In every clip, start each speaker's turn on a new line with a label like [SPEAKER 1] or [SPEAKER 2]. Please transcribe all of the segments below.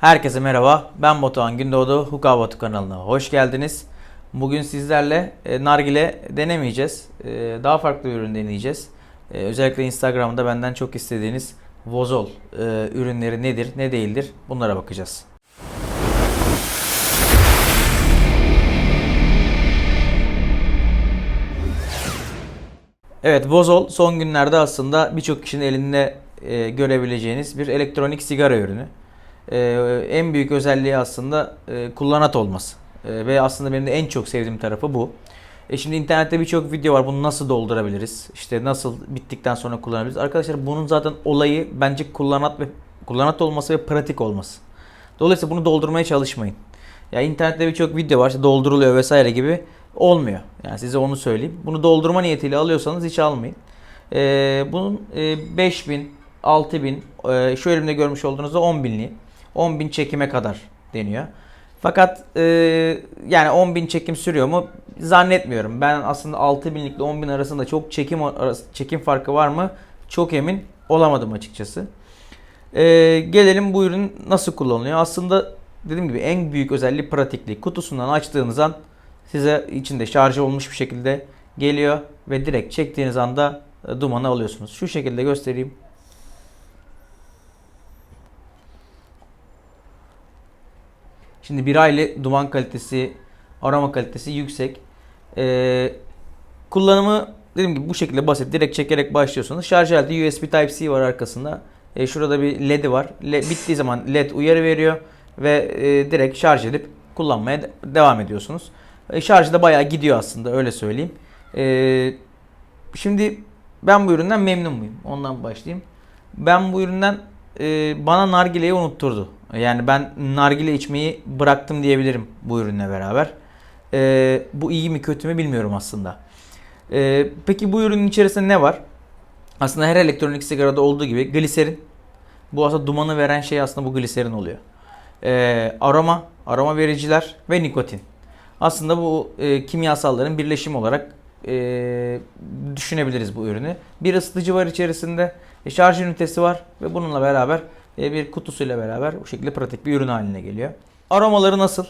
[SPEAKER 1] Herkese merhaba. Ben Batuhan Gündoğdu. Huka Batu kanalına hoş geldiniz. Bugün sizlerle e, nargile denemeyeceğiz. E, daha farklı bir ürün deneyeceğiz. E, özellikle Instagram'da benden çok istediğiniz Vozol e, ürünleri nedir, ne değildir bunlara bakacağız. Evet, Vozol son günlerde aslında birçok kişinin elinde e, görebileceğiniz bir elektronik sigara ürünü. E, en büyük özelliği aslında e, kullanat olması. E, ve aslında benim de en çok sevdiğim tarafı bu. E şimdi internette birçok video var. Bunu nasıl doldurabiliriz? İşte nasıl bittikten sonra kullanabiliriz? Arkadaşlar bunun zaten olayı bence kullanat ve kullanat olması ve pratik olması. Dolayısıyla bunu doldurmaya çalışmayın. Ya internette birçok video var. işte dolduruluyor vesaire gibi olmuyor. Yani size onu söyleyeyim. Bunu doldurma niyetiyle alıyorsanız hiç almayın. Ee, bunun e, 5000, 6000, e, şu elimde görmüş olduğunuzda 10.000'li. 10.000 çekime kadar deniyor. Fakat e, yani 10.000 çekim sürüyor mu? Zannetmiyorum. Ben aslında 6000'lik ile 10.000 arasında çok çekim arası, çekim farkı var mı? Çok emin olamadım açıkçası. E, gelelim bu ürün nasıl kullanılıyor? Aslında dediğim gibi en büyük özelliği pratiklik. Kutusundan açtığınız an size içinde şarj olmuş bir şekilde geliyor ve direkt çektiğiniz anda e, dumanı alıyorsunuz. Şu şekilde göstereyim. Şimdi bir aile duman kalitesi, aroma kalitesi yüksek. Ee, kullanımı dediğim gibi bu şekilde basit. Direkt çekerek başlıyorsunuz. Şarj aleti USB Type-C var arkasında. Ee, şurada bir LED'i var. LED, bittiği zaman LED uyarı veriyor ve e, direkt şarj edip kullanmaya de- devam ediyorsunuz. E, şarjı da bayağı gidiyor aslında öyle söyleyeyim. E, şimdi ben bu üründen memnun muyum? Ondan başlayayım. Ben bu üründen e, bana nargileyi unutturdu. Yani ben nargile içmeyi bıraktım diyebilirim bu ürünle beraber. E, bu iyi mi kötü mü bilmiyorum aslında. E, peki bu ürünün içerisinde ne var? Aslında her elektronik sigarada olduğu gibi gliserin. Bu aslında dumanı veren şey aslında bu gliserin oluyor. E, aroma, aroma vericiler ve nikotin. Aslında bu e, kimyasalların birleşimi olarak e, düşünebiliriz bu ürünü. Bir ısıtıcı var içerisinde, e, şarj ünitesi var ve bununla beraber bir kutusuyla beraber bu şekilde pratik bir ürün haline geliyor. Aromaları nasıl?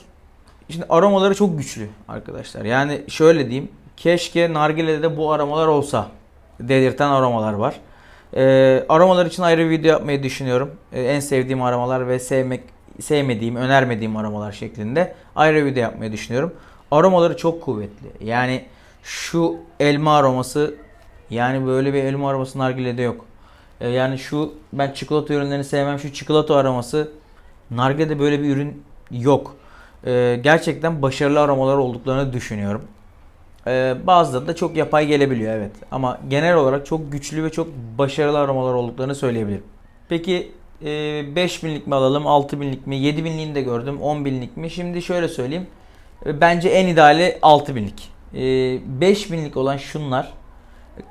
[SPEAKER 1] Şimdi aromaları çok güçlü arkadaşlar. Yani şöyle diyeyim. Keşke nargilede de bu aromalar olsa dedirten aromalar var. E, aromalar için ayrı bir video yapmayı düşünüyorum. E, en sevdiğim aromalar ve sevmek sevmediğim, önermediğim aromalar şeklinde ayrı bir video yapmayı düşünüyorum. Aromaları çok kuvvetli. Yani şu elma aroması yani böyle bir elma aroması nargilede yok. E, yani şu ben çikolata ürünlerini sevmem. Şu çikolata aroması nargilede böyle bir ürün yok. E, gerçekten başarılı aromalar olduklarını düşünüyorum. Ee, bazıları da çok yapay gelebiliyor evet. Ama genel olarak çok güçlü ve çok başarılı aromalar olduklarını söyleyebilirim. Peki e, 5000'lik mi alalım, 6000'lik mi, 7000'liğini de gördüm, 10.000'lik mi? Şimdi şöyle söyleyeyim. E, Bence en ideali 6000'lik. E, 5000'lik olan şunlar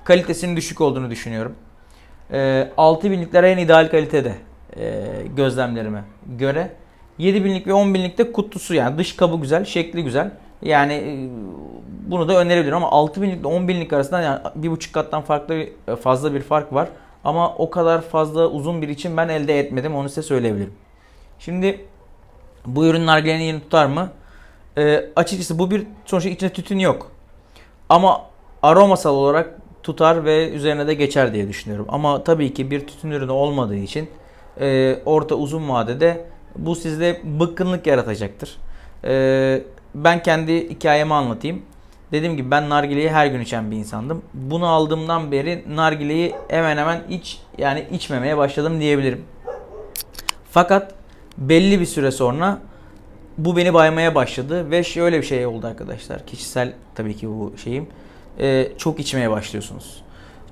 [SPEAKER 1] kalitesinin düşük olduğunu düşünüyorum. E, 6000'likler en ideal kalitede e, gözlemlerime göre. 7000'lik ve 10.000'lik de kutusu yani dış kabı güzel, şekli güzel. Yani e, bunu da önerebilirim ama 6000'lik ile 10.000'lik arasında yani bir buçuk kattan farklı bir- fazla bir fark var. Ama o kadar fazla uzun bir için ben elde etmedim onu size söyleyebilirim. Şimdi bu ürün nargilenin yerini tutar mı? Ee, açıkçası bu bir sonuçta içinde tütün yok. Ama aromasal olarak tutar ve üzerine de geçer diye düşünüyorum. Ama tabii ki bir tütün ürünü olmadığı için e, orta uzun vadede bu sizde bıkkınlık yaratacaktır. E, ben kendi hikayemi anlatayım. Dediğim gibi ben nargileyi her gün içen bir insandım. Bunu aldığımdan beri nargileyi hemen hemen iç yani içmemeye başladım diyebilirim. Fakat belli bir süre sonra bu beni baymaya başladı ve şöyle bir şey oldu arkadaşlar. Kişisel tabii ki bu şeyim. Ee, çok içmeye başlıyorsunuz.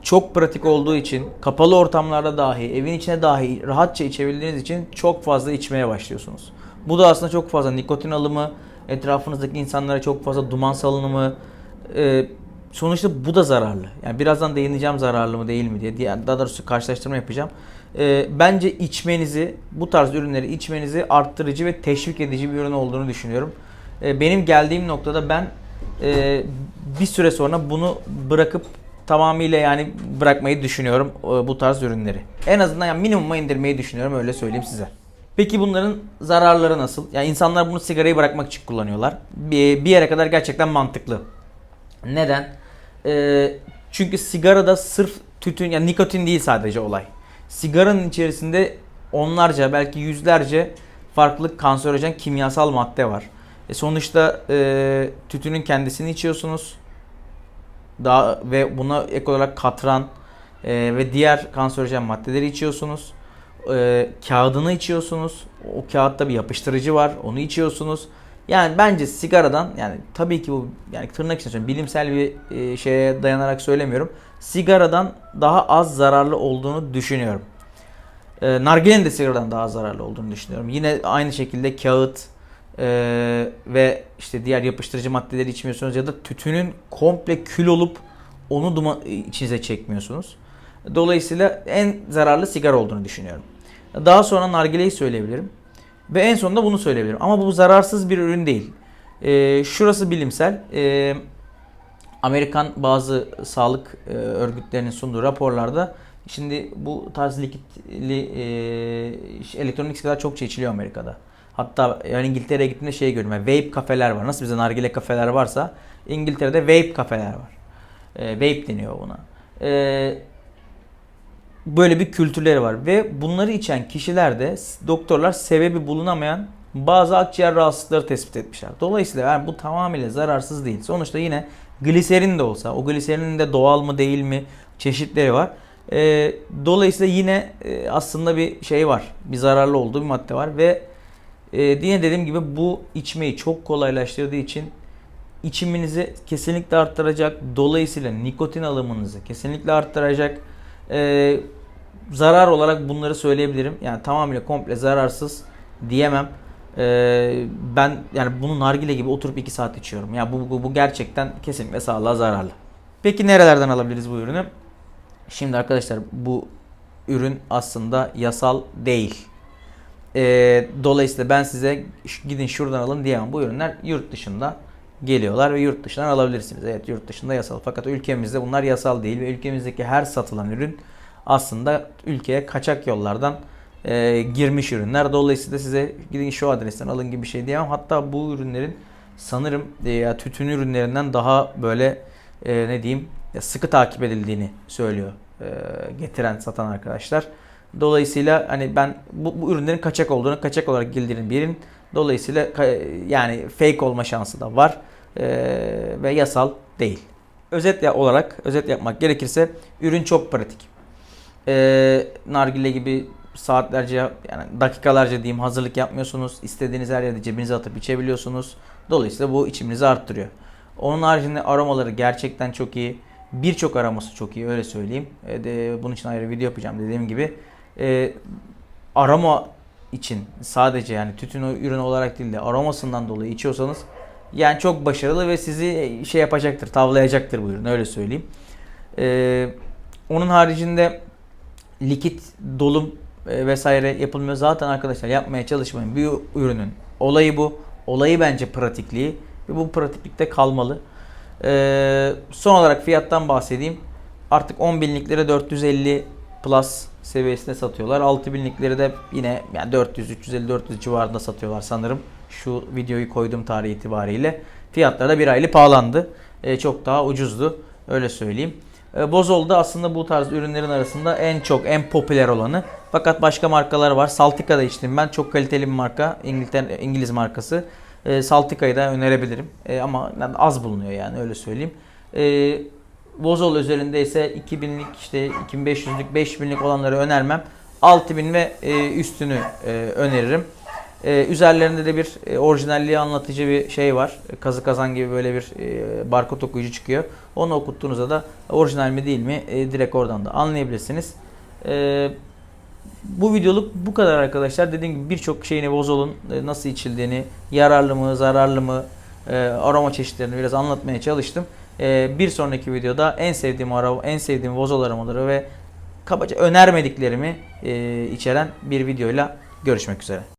[SPEAKER 1] Çok pratik olduğu için kapalı ortamlarda dahi, evin içine dahi rahatça içebildiğiniz için çok fazla içmeye başlıyorsunuz. Bu da aslında çok fazla nikotin alımı, etrafınızdaki insanlara çok fazla duman salınımı, e, sonuçta bu da zararlı. Yani birazdan değineceğim zararlı mı değil mi diye. Diğer- Daha doğrusu karşılaştırma yapacağım. E, bence içmenizi, bu tarz ürünleri içmenizi arttırıcı ve teşvik edici bir ürün olduğunu düşünüyorum. E, benim geldiğim noktada ben e, bir süre sonra bunu bırakıp tamamıyla yani bırakmayı düşünüyorum e, bu tarz ürünleri. En azından yani minimuma indirmeyi düşünüyorum öyle söyleyeyim size. Peki bunların zararları nasıl? Yani insanlar bunu sigarayı bırakmak için kullanıyorlar. Bir, bir yere kadar gerçekten mantıklı. Neden? Ee, çünkü sigarada sırf tütün yani nikotin değil sadece olay. Sigaranın içerisinde onlarca belki yüzlerce farklı kanserojen kimyasal madde var. E sonuçta e, tütünün kendisini içiyorsunuz. Daha ve buna ek olarak katran e, ve diğer kanserojen maddeleri içiyorsunuz. E, kağıdını içiyorsunuz. O kağıtta bir yapıştırıcı var. Onu içiyorsunuz. Yani bence sigaradan yani tabii ki bu yani tırnak içinde söylüyorum, bilimsel bir e, şeye dayanarak söylemiyorum. Sigaradan daha az zararlı olduğunu düşünüyorum. E, nargilenin de sigaradan daha zararlı olduğunu düşünüyorum. Yine aynı şekilde kağıt e, ve işte diğer yapıştırıcı maddeleri içmiyorsunuz ya da tütünün komple kül olup onu duma, içinize çekmiyorsunuz. Dolayısıyla en zararlı sigara olduğunu düşünüyorum. Daha sonra nargileyi söyleyebilirim. Ve en sonunda bunu söyleyebilirim. Ama bu zararsız bir ürün değil. Ee, şurası bilimsel. Ee, Amerikan bazı sağlık e, örgütlerinin sunduğu raporlarda şimdi bu tarz likitli e, elektronik sigara çok içiliyor Amerika'da. Hatta yani İngiltere'ye gittiğimde şey gördüm. Yani vape kafeler var. Nasıl bize nargile kafeler varsa İngiltere'de vape kafeler var. E, vape deniyor buna. E, böyle bir kültürleri var ve bunları içen kişilerde doktorlar sebebi bulunamayan bazı akciğer rahatsızlıkları tespit etmişler. Dolayısıyla yani bu tamamıyla zararsız değil. Sonuçta yine gliserin de olsa o gliserinin de doğal mı değil mi çeşitleri var. E, dolayısıyla yine e, aslında bir şey var. Bir zararlı olduğu bir madde var ve e, yine dediğim gibi bu içmeyi çok kolaylaştırdığı için içiminizi kesinlikle arttıracak. Dolayısıyla nikotin alımınızı kesinlikle arttıracak. E, zarar olarak bunları söyleyebilirim. Yani tamamıyla komple zararsız diyemem. Ee, ben yani bunu nargile gibi oturup 2 saat içiyorum. Ya yani bu, bu, bu gerçekten kesinlikle sağlığa zararlı. Peki nerelerden alabiliriz bu ürünü? Şimdi arkadaşlar bu ürün aslında yasal değil. Ee, dolayısıyla ben size gidin şuradan alın diyemem. Bu ürünler yurt dışında geliyorlar ve yurt dışından alabilirsiniz. Evet yurt dışında yasal. Fakat ülkemizde bunlar yasal değil ve ülkemizdeki her satılan ürün aslında ülkeye kaçak yollardan e, girmiş ürünler. Dolayısıyla size gidin şu adresten alın gibi bir şey diyemem. Hatta bu ürünlerin sanırım e, tütün ürünlerinden daha böyle e, ne diyeyim sıkı takip edildiğini söylüyor e, getiren satan arkadaşlar. Dolayısıyla hani ben bu, bu ürünlerin kaçak olduğunu, kaçak olarak girdiğini birin. Dolayısıyla yani fake olma şansı da var e, ve yasal değil. Özet olarak özet yapmak gerekirse ürün çok pratik e, nargile gibi saatlerce yani dakikalarca diyeyim hazırlık yapmıyorsunuz. İstediğiniz her yerde cebinize atıp içebiliyorsunuz. Dolayısıyla bu içiminizi arttırıyor. Onun haricinde aromaları gerçekten çok iyi. Birçok aroması çok iyi öyle söyleyeyim. E, de, bunun için ayrı video yapacağım dediğim gibi. E, aroma için sadece yani tütün ürünü olarak değil de aromasından dolayı içiyorsanız yani çok başarılı ve sizi şey yapacaktır, tavlayacaktır bu ürün öyle söyleyeyim. E, onun haricinde likit dolum e, vesaire yapılmıyor. Zaten arkadaşlar yapmaya çalışmayın. Bir ürünün olayı bu. Olayı bence pratikliği ve bu pratiklikte kalmalı. Ee, son olarak fiyattan bahsedeyim. Artık 10 binliklere 450 plus seviyesinde satıyorlar. 6 binlikleri de yine yani 400, 350, 400 civarında satıyorlar sanırım. Şu videoyu koyduğum tarih itibariyle. Fiyatlar da bir aylık pahalandı. Ee, çok daha ucuzdu. Öyle söyleyeyim. E, Bozol da aslında bu tarz ürünlerin arasında en çok, en popüler olanı. Fakat başka markalar var. Saltika'da içtim ben. Çok kaliteli bir marka. İngiltere, İngiliz markası. E, Saltika'yı da önerebilirim. E, ama az bulunuyor yani öyle söyleyeyim. E, Bozol üzerinde ise 2000'lik işte 2500'lük 5000'lik olanları önermem. 6000 ve e, üstünü e, öneririm. Ee, üzerlerinde de bir e, orijinalliği anlatıcı bir şey var. Kazı kazan gibi böyle bir e, barkod okuyucu çıkıyor. Onu okuttuğunuzda da orijinal mi değil mi e, direkt oradan da anlayabilirsiniz. E, bu videoluk bu kadar arkadaşlar. Dediğim gibi birçok şeyini Vozol'un e, nasıl içildiğini, yararlı mı, zararlı mı, e, aroma çeşitlerini biraz anlatmaya çalıştım. E, bir sonraki videoda en sevdiğim aroma, en sevdiğim Vozol aromaları ve kabaca önermediklerimi e, içeren bir videoyla görüşmek üzere.